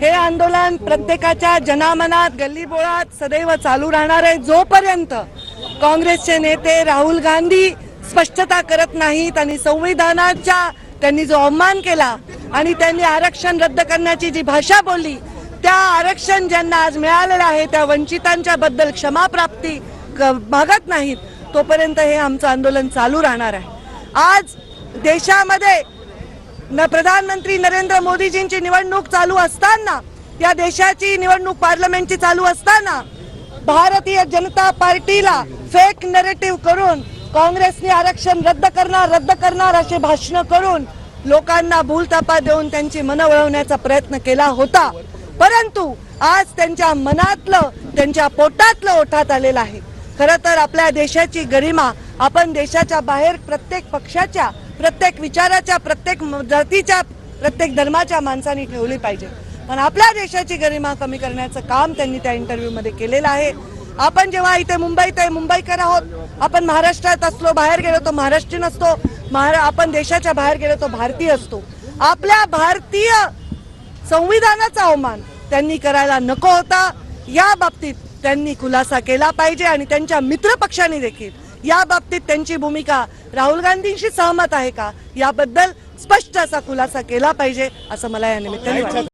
हे आंदोलन प्रत्येकाच्या जनामनात गल्लीबोळात सदैव चालू राहणार आहे. जोपर्यंत काँग्रेसचे नेते राहुल गांधी स्पष्टता करत नाहीत आणि संविधानाच्या त्यांनी जो अवमान केला आणि त्यांनी आरक्षण रद्द करण्याची जी भाषा बोलली त्या आरक्षण ज्यांना आज मिळालेलं आहे त्या वंचितांच्या बद्दल क्षमाप्राप्ती मागत नाहीत तोपर्यंत हे आमचं आंदोलन चालू राहणार आहे. आज देशामध्ये न प्रधानमंत्री नरेंद्र मोदीजींची निवडणूक चालू असताना या देशाची निवडणूक पार्लमेंटची चालू असताना भारतीय जनता पार्टीला फेक नरेटिव्ह करून काँग्रेसने आरक्षण रद्द करणार रद्द करणार असे भाषण करून लोकांना भूलतापा देऊन त्यांची मनं वळवण्याचा प्रयत्न केला होता. परंतु आज त्यांच्या मनातलं त्यांच्या पोटातलं ओठात आलेलं आहे. खरं तर आपल्या देशाची गरिमा आपण देशाच्या बाहेर प्रत्येक पक्षाच्या प्रत्येक विचाराच्या प्रत्येक म- जातीच्या प्रत्येक धर्माच्या माणसांनी ठेवली पाहिजे. पण आपल्या देशाची गरिमा कमी करण्याचं काम त्यांनी त्या इंटरव्ह्यूमध्ये केलेलं आहे. आपण जेव्हा इथे मुंबईत आहे मुंबईकर आहोत. आपण महाराष्ट्रात असलो बाहेर गेलो तो महाराष्ट्रीयन असतो. महारा आपण देशाच्या बाहेर गेलो तो भारतीय असतो. आपल्या भारतीय संविधानाचा अवमान त्यांनी करायला नको होता. या बाबतीत त्यांनी खुलासा केला पाहिजे आणि त्यांच्या मित्रपक्षांनी देखील या बाबतीत त्यांची भूमिका राहुल गांधींशी सहमत आहे का? याबद्दल स्पष्ट असा खुलासा केला पाहिजे असं मला या निमित्ताने